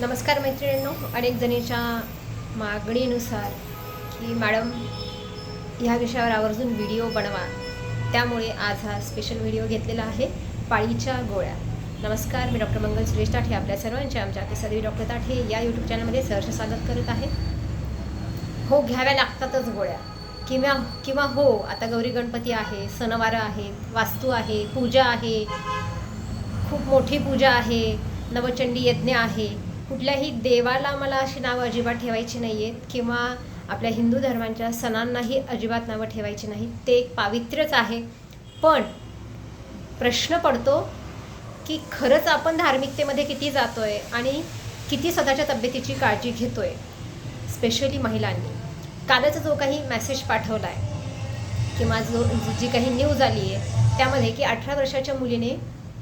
नमस्कार मैत्रिणींनो अनेक जणीच्या मागणीनुसार की मॅडम ह्या विषयावर आवर्जून व्हिडिओ बनवा. त्यामुळे आज हा स्पेशल व्हिडिओ घेतलेला आहे पाळीच्या गोळ्या. नमस्कार मी डॉक्टर मंगल सुरेश ताठे आपल्या सर्वांच्या आमच्या ते सदवी डॉक्टर ताठे या यूट्यूब चॅनलमध्ये सहर्ष स्वागत करत आहे. हो घ्याव्या लागतातच गोळ्या. किंवा किंवा हो आता गौरी गणपती आहे सणवार आहेत वास्तू आहे पूजा आहे खूप मोठी पूजा आहे नवचंडी यज्ञ आहे कुठल्याही देवाला मला अशी नावं अजिबात ठेवायची नाही आहेत किंवा आपल्या हिंदू धर्मांच्या सणांनाही अजिबात नावं ठेवायची नाहीत. ते एक पावित्र्यच आहे. पण प्रश्न पडतो की खरंच आपण धार्मिकतेमध्ये किती जातो आहे आणि किती स्वतःच्या तब्येतीची काळजी घेतो आहे स्पेशली महिलांनी. कालच जो काही मेसेज पाठवला आहे किंवा जो जी काही न्यूज आली आहे त्यामध्ये की अठरा वर्षाच्या मुलीने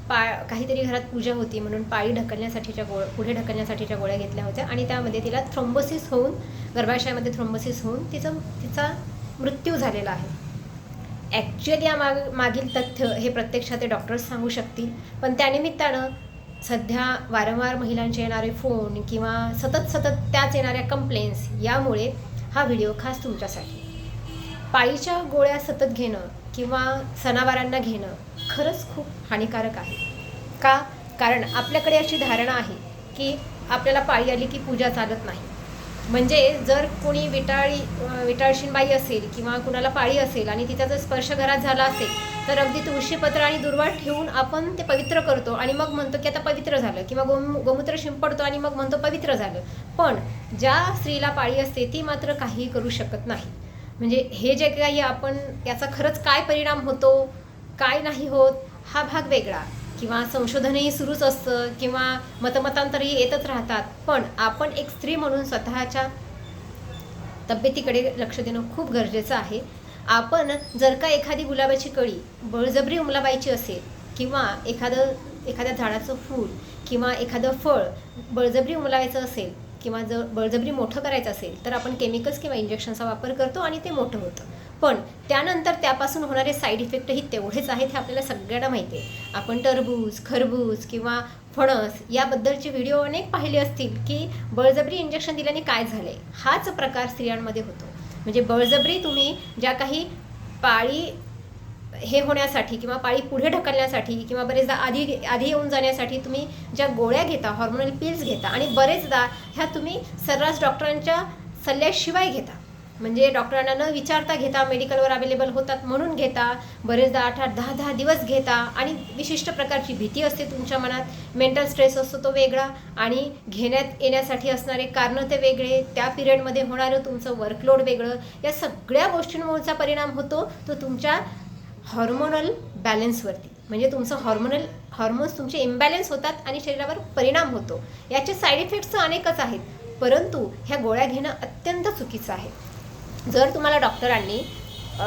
पा काहीतरी घरात पूजा होती म्हणून पाळी ढकलण्यासाठीच्या गोळ पुढे ढकलण्यासाठीच्या गोळ्या घेतल्या होत्या आणि त्यामध्ये तिला थ्रोम्बोसिस होऊन गर्भाशयामध्ये थ्रोम्बोसिस होऊन तिचं तिचा मृत्यू झालेला आहे. ॲक्च्युअली या माग मागील तथ्य हे प्रत्यक्षात ते डॉक्टर्स सांगू शकतील. पण त्यानिमित्तानं सध्या वारंवार महिलांचे येणारे फोन किंवा सतत सतत त्याच येणाऱ्या कंप्लेंट्स यामुळे हा व्हिडिओ खास तुमच्यासाठी. पाळीच्या गोळ्या सतत घेणं किंवा सणावारांना घेणं खरंच खूप हानिकारक आहे. का? कारण आपल्याकडे अशी धारणा आहे की आपल्याला पाळी आली की पूजा चालत नाही. म्हणजे जर कोणी विटाळी अं, विटाळशीनबाई असेल किंवा कुणाला पाळी असेल आणि तिचा जर स्पर्श घरात झाला असेल तर अगदी तुळशीपत्र आणि दुर्वा ठेवून आपण ते पवित्र करतो आणि मग म्हणतो की आता पवित्र झालं किंवा गोम गोमूत्र शिंपडतो आणि मग म्हणतो पवित्र झालं. पण ज्या स्त्रीला पाळी असते ती मात्र काहीही करू शकत नाही. म्हणजे हे जे काही आपण याचा खरंच काय परिणाम होतो? काय नाही होत हा भाग वेगळा. किंवा संशोधनही सुरूच असतं किंवा मतमतांतरही येतच राहतात. पण आपण एक स्त्री म्हणून स्वतःच्या तब्येतीकडे लक्ष देणं खूप गरजेचं आहे. आपण जर का एखादी गुलाबाची कळी बळजबरी उमलावायची असेल किंवा एखादं एखाद्या झाडाचं फूल किंवा एखादं फळ बळजबरी उमलावायचं असेल किंवा जर बळजबरी मोठं करायचं असेल तर आपण केमिकल्स किंवा इंजेक्शनचा वापर करतो आणि ते मोठं होतं. पण त्यानंतर त्यापासून होणारे साईड इफेक्टही तेवढेच आहेत हे आपल्याला सगळ्यांना माहिती आहे. आपण टरबूज खरबूज किंवा फणस याबद्दलचे व्हिडिओ अनेक पाहिले असतील की बळजबरी इंजेक्शन दिल्याने काय झाले हाच प्रकार स्त्रियांमध्ये होतो. म्हणजे बळजबरी तुम्ही ज्या काही पाळी हे होण्यासाठी किंवा पाळी पुढे ढकलण्यासाठी किंवा बरेचदा आधी आधी येऊन जाण्यासाठी तुम्ही ज्या गोळ्या घेता हॉर्मोनल पिल्स घेता आणि बरेचदा ह्या तुम्ही सर्रास डॉक्टरांच्या सल्ल्याशिवाय घेता. म्हणजे डॉक्टरांना न विचारता घेता मेडिकलवर अवेलेबल होतात म्हणून घेता बरेचदा आठ आठ दहा दहा दिवस घेता आणि विशिष्ट प्रकारची भीती असते तुमच्या मनात. मेंटल स्ट्रेस असतो तो वेगळा आणि घेण्यात येण्यासाठी असणारे कारणं ते वेगळे. त्या पिरियडमध्ये होणारं तुमचं वर्कलोड वेगळं. या सगळ्या गोष्टींमुळेचा परिणाम होतो तो तुमच्या हॉर्मोनल बॅलन्सवरती म्हणजे तुमचं हॉर्मोनल हॉर्मोन्स तुमचे इम्बॅलन्स होतात आणि शरीरावर परिणाम होतो. याचे साईड इफेक्ट्स अनेकच आहेत परंतु ह्या गोळ्या घेणं अत्यंत चुकीचं आहे. जर तुम्हाला डॉक्टरांनी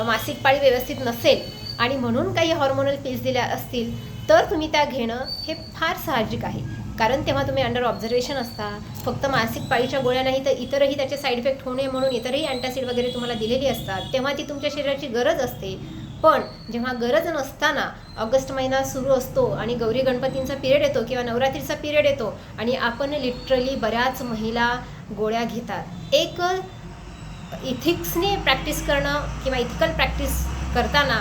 मासिक पाळी व्यवस्थित नसेल आणि म्हणून काही हॉर्मोनल पिल्स दिल्या असतील तर तुम्ही त्या घेणं हे फार साहजिक आहे. कारण तेव्हा तुम्ही अंडर ऑब्झर्वेशन असता फक्त मासिक पाळीच्या गोळ्या नाही तर इतरही त्याचे साईड इफेक्ट होऊ नये म्हणून इतरही अँटासिड वगैरे तुम्हाला दिलेली असतात तेव्हा ती तुमच्या शरीराची गरज असते. पण जेव्हा गरज नसताना ऑगस्ट महिना सुरू असतो आणि गौरी गणपतींचा पिरियड येतो किंवा नवरात्रीचा पिरियड येतो आणि आपण लिटरली बऱ्याच महिला गोळ्या घेतात. एक इथिक्सने प्रॅक्टिस करणं किंवा इथिकल प्रॅक्टिस करताना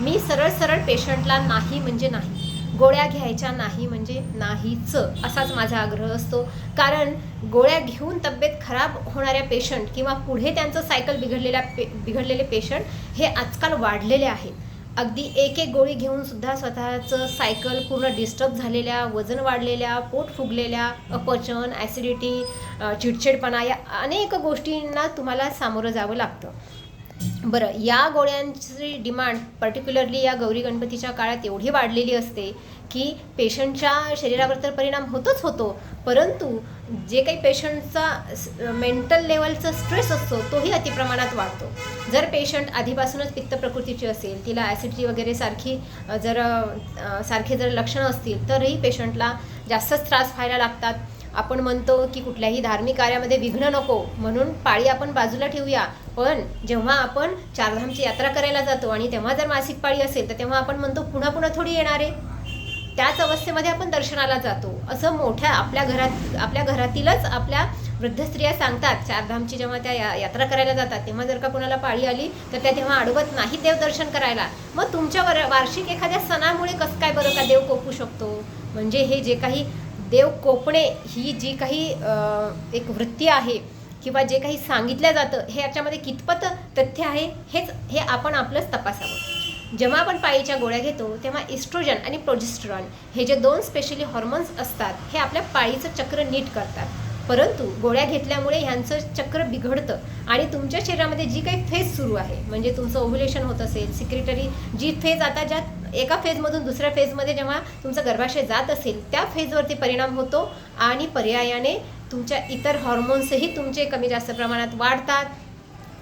मी सरळ सरळ पेशंटला नाही म्हणजे नाही. गोळ्या घ्यायच्या नाही म्हणजे नाहीच असाच माझा आग्रह असतो. कारण गोळ्या घेऊन तब्येत खराब होणाऱ्या पेशंट किंवा पुढे त्यांचं सायकल बिघडलेल्या पे बिघडलेले पेशंट हे आजकाल वाढलेले आहेत अगदी एक एक गोळी घेऊन सुद्धा स्वतःचं सायकल पूर्ण डिस्टर्ब झालेल्या वजन वाढलेल्या पोट फुगलेल्या अपचन ॲसिडिटी चिडचिडपणा या अनेक गोष्टींना तुम्हाला सामोरं जावं लागतं. बरं या गोळ्यांची डिमांड पर्टिक्युलरली या गौरी गणपतीच्या काळात एवढी वाढलेली असते की पेशंटच्या शरीरावर तर परिणाम होतोच होतो परंतु जे काही पेशंटचा मेंटल लेवलचा स्ट्रेस असतो तोही अतिप्रमाणात वाढतो. जर पेशंट आधीपासूनच पित्त प्रकृतीची असेल तिला ॲसिडिटी वगैरे सारखी जर सारखे जर लक्षणं असतील तरही पेशंटला जास्तच त्रास व्हायला लागतात. आपण म्हणतो की कुठल्याही धार्मिक कार्यामध्ये विघ्न नको म्हणून पाळी आपण बाजूला ठेवूया. पण जेव्हा आपण चारधामची यात्रा करायला जातो आणि तेव्हा जर मासिक पाळी असेल तर तेव्हा आपण म्हणतो पुन्हा पुन्हा थोडी येणार आहे. त्याच अवस्थेमध्ये आपण दर्शनाला जातो. असं मोठ्या आपल्या घरात आपल्या घरातीलच आपल्या वृद्ध स्त्रिया सांगतात चारधामची जेव्हा त्या या- यात्रा करायला जातात तेव्हा जर का कोणाला पाळी आली तर त्या तेव्हा अडवत नाही देव दर्शन करायला. मग तुमच्या वर वार्षिक एखाद्या सणामुळे कसं काय बरं का देव कोपू शकतो? म्हणजे हे जे काही देव कोपणे ही जी काही एक वृत्ती आहे किंवा जे काही सांगितलं जातं हे याच्यामध्ये कितपत तथ्य आहे हेच हे आपण आपलंच तपासावं. जेव्हा आपण पाळीच्या गोळ्या घेतो तेव्हा इस्ट्रोजन आणि प्रोजेस्ट्रॉन हे जे दोन स्पेशली हॉर्मोन्स असतात हे आपल्या पाळीचं चक्र नीट करतात. परंतु गोळ्या घेतल्यामुळे ह्यांचं चक्र बिघडतं आणि तुमच्या शरीरामध्ये जी काही फेज सुरू आहे म्हणजे तुमचं ओव्ह्युलेशन होत असेल सिक्रेटरी जी फेज आता ज्या एका फेजमधून दुसऱ्या फेजमध्ये जेव्हा तुमचं गर्भाशय जात असेल त्या फेजवरती परिणाम होतो आणि पर्यायाने तुमच्या इतर हॉर्मोन्सही तुमचे कमी जास्त प्रमाणात वाढतात.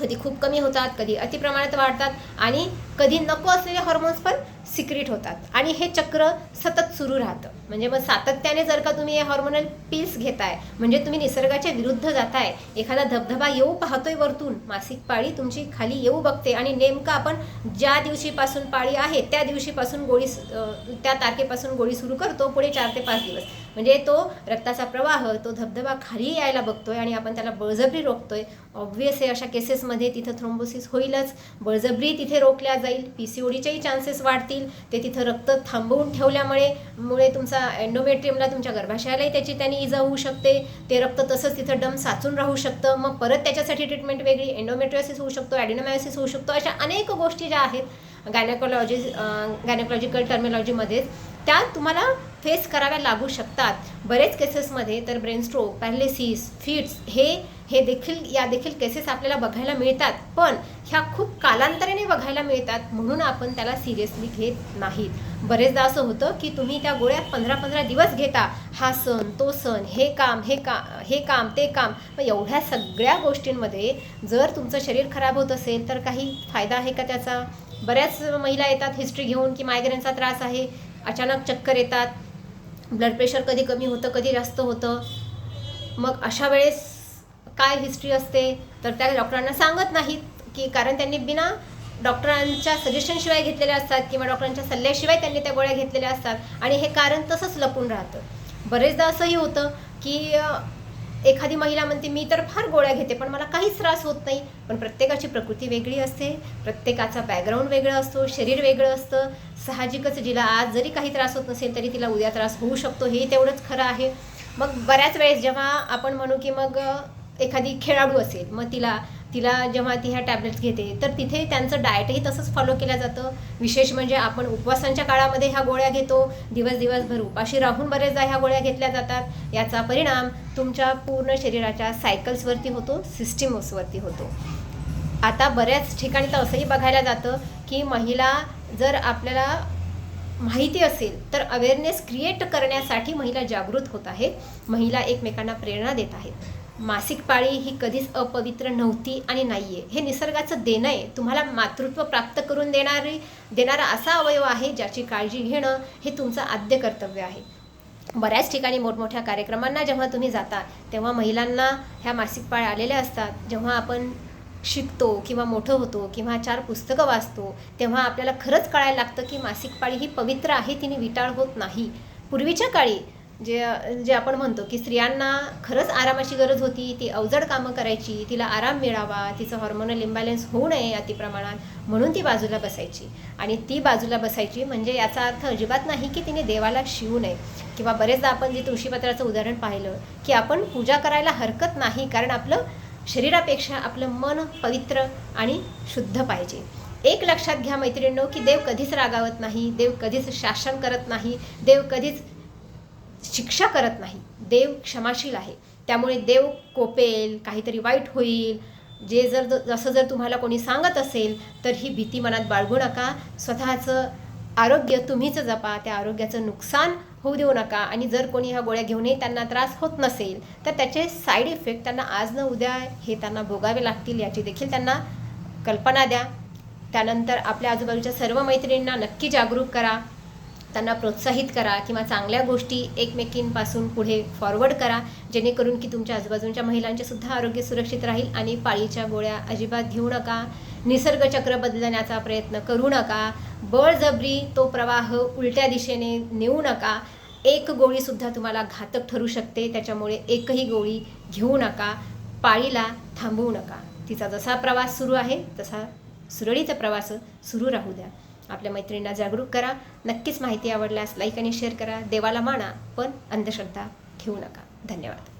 कधी खूप कमी होतात कधी अति प्रमाणात वाढतात आणि कधी नको असलेले हॉर्मोन्स पण सिक्रेट होतात. आणि हे चक्र सतत सुरू राहतं. म्हणजे मग सातत्याने जर का तुम्ही हे हॉर्मोनल पिल्स घेताय म्हणजे तुम्ही निसर्गाच्या विरुद्ध जाताय एखादा धबधबा येऊ पाहतोय वरतून मासिक पाळी तुमची खाली येऊ बघते आणि नेमकं आपण ज्या दिवशीपासून पाळी आहे त्या दिवशीपासून गोळी त्या तारखेपासून गोळी सुरू करतो पुढे चार ते पाच दिवस. म्हणजे तो रक्ताचा प्रवाह तो धबधबा खाली यायला बघतोय आणि आपण त्याला बळजबरी रोखतोय. ऑब्व्हियस आहे अशा केसेसमध्ये तिथं थ्रोम्बोसिस होईलच. बळजबरी तिथे रोखल्या जाईल. पी सी ओडीचेही चान्सेस वाढतील. ते तिथं रक्त थांबवून ठेवल्यामुळे मुळे तुमचा एंडोमेट्रियमला तुमच्या गर्भाशयालाही त्याची त्यांनी इजा होऊ शकते. ते रक्त तसंच तिथं डम साचून राहू शकतं. मग परत त्याच्यासाठी ट्रीटमेंट वेगळी एंडोमेट्रियोसिस होऊ शकतो ॲडिनोमायोसिस होऊ शकतो अशा अनेक गोष्टी ज्या आहेत. गायनेकोलॉजी गायनेकोलॉजिकल टर्मिनॉलॉजीमध्येच त्या तुम्हाला फेस कराव्या लागू शकतात. बरेच केसेसमध्ये तर ब्रेनस्ट्रोक स्ट्रोक फिट्स हे हे देखील या देखील केसेस आपल्याला बघायला मिळतात. पण ह्या खूप कालांतराने बघायला मिळतात म्हणून आपण त्याला सिरियसली घेत नाहीत बरेचदा असं होतं की तुम्ही त्या गोळ्या पंधरा पंधरा दिवस घेता. हा सण तो सण हे काम हे का हे काम ते काम. मग एवढ्या सगळ्या गोष्टींमध्ये जर तुमचं शरीर खराब होत असेल तर काही फायदा आहे का त्याचा? बऱ्याच महिला येतात हिस्ट्री घेऊन की मायग्रेनचा त्रास आहे. अचानक चक्कर येतात. ब्लड प्रेशर कधी कमी होतं कधी जास्त होतं. मग अशा वेळेस काय हिस्ट्री असते? तर त्या डॉक्टरांना सांगत नाहीत की कारण त्यांनी बिना डॉक्टरांच्या सजेशनशिवाय घेतलेल्या असतात किंवा डॉक्टरांच्या सल्ल्याशिवाय त्यांनी त्या गोळ्या घेतलेल्या असतात. आणि हे कारण तसंच लपून राहतं. बरेचदा असंही होतं की एखादी महिला म्हणते मी तर फार गोळ्या घेते पण मला काहीच त्रास होत नाही. पण प्रत्येकाची प्रकृती वेगळी असते प्रत्येकाचा बॅकग्राऊंड वेगळं असतो शरीर वेगळं असतं. साहजिकच जिला आज जरी काही त्रास होत नसेल तरी तिला उद्या त्रास होऊ शकतो हे तेवढंच खरं आहे. मग बऱ्याच वेळेस जेव्हा आपण म्हणू की मग एखादी खेळाडू असेल मग तिला तिला जेव्हा ती ह्या टॅबलेट्स घेते तर तिथे त्यांचं डाएटही तसंच फॉलो केलं जातं. विशेष म्हणजे आपण उपवासांच्या काळामध्ये ह्या गोळ्या घेतो. दिवस दिवसभर उपाशी राहून बरेचदा ह्या गोळ्या घेतल्या जातात. याचा परिणाम तुमच्या पूर्ण शरीराच्या सायकल्सवरती होतो सिस्टीम्सवरती होतो. आता बऱ्याच ठिकाणी तर असंही बघायला जातं की महिला जर आपल्याला माहिती असेल तर अवेअरनेस क्रिएट करण्यासाठी महिला जागृत होत आहेत महिला एकमेकांना प्रेरणा देत आहेत. मासिक पाळी ही कधीच अपवित्र नव्हती आणि नाही आहे हे निसर्गाचं देणं आहे. तुम्हाला मातृत्व प्राप्त करून देणारी देणारा असा अवयव आहे ज्याची काळजी घेणं हे तुमचं आद्य कर्तव्य आहे. बऱ्याच ठिकाणी मोठमोठ्या कार्यक्रमांना जेव्हा तुम्ही जाता तेव्हा महिलांना ह्या मासिक पाळ्या आलेल्या असतात. जेव्हा आपण शिकतो किंवा मोठं होतो किंवा चार पुस्तकं वाचतो तेव्हा आपल्याला खरंच कळायला लागतं की मासिक पाळी ही पवित्र आहे तिने विटाळ होत नाही. पूर्वीच्या काळी जे जे आपण म्हणतो की स्त्रियांना खरंच आरामाची गरज होती ती अवजड कामं करायची तिला आराम मिळावा तिचं हॉर्मोनल इम्बॅलन्स होऊ नये अतिप्रमाणात म्हणून ती बाजूला बसायची. आणि ती बाजूला बसायची म्हणजे याचा अर्थ अजिबात नाही की तिने देवाला शिवू नये. किंवा बरेचदा आपण जे तुळशीपत्राचं उदाहरण पाहिलं की आपण पूजा करायला हरकत नाही कारण आपलं शरीरापेक्षा आपलं मन पवित्र आणि शुद्ध पाहिजे. एक लक्षात घ्या मैत्रिणींनो की देव कधीच रागावत नाही देव कधीच शासन करत नाही देव कधीच शिक्षा करत नाही. देव क्षमाशील आहे. त्यामुळे देव कोपेल काहीतरी वाईट होईल. जे जर जसं जर तुम्हाला कोणी सांगत असेल तर ही भीती मनात बाळगू नका. स्वतःचं आरोग्य तुम्हीच जपा. त्या आरोग्याचं नुकसान होऊ देऊ नका. आणि जर कोणी ह्या गोळ्या घेऊनही त्यांना त्रास होत नसेल तर त्याचे साईड इफेक्ट त्यांना आज न उद्या हे त्यांना भोगावे लागतील याची देखील त्यांना कल्पना द्या. त्यानंतर आपल्या आजूबाजूच्या सर्व मैत्रिणींना नक्की जागरूक करा. त्यांना प्रोत्साहित करा किंवा चांगल्या गोष्टी एकमेकींपासून पुढे फॉरवर्ड करा जेणेकरून की तुमच्या आजूबाजूच्या महिलांचे सुद्धा आरोग्य सुरक्षित राहील आणि पाळीच्या गोळ्या अजिबात घेऊ नका. निसर्गचक्र बदलण्याचा प्रयत्न करू नका. बळजबरी तो प्रवाह उलट्या दिशेने नेऊ नका. एक गोळीसुद्धा तुम्हाला घातक ठरू शकते त्याच्यामुळे एकही गोळी घेऊ नका. पाळीला थांबवू नका. तिचा जसा प्रवास सुरू आहे तसा सुरळीचा प्रवास सुरू राहू द्या. आपल्या मैत्रिणींना जागरूक करा. नक्कीच माहिती आवडल्यास लाईक आणि शेअर करा. देवाला माना पण अंधश्रद्धा ठेवू नका. धन्यवाद.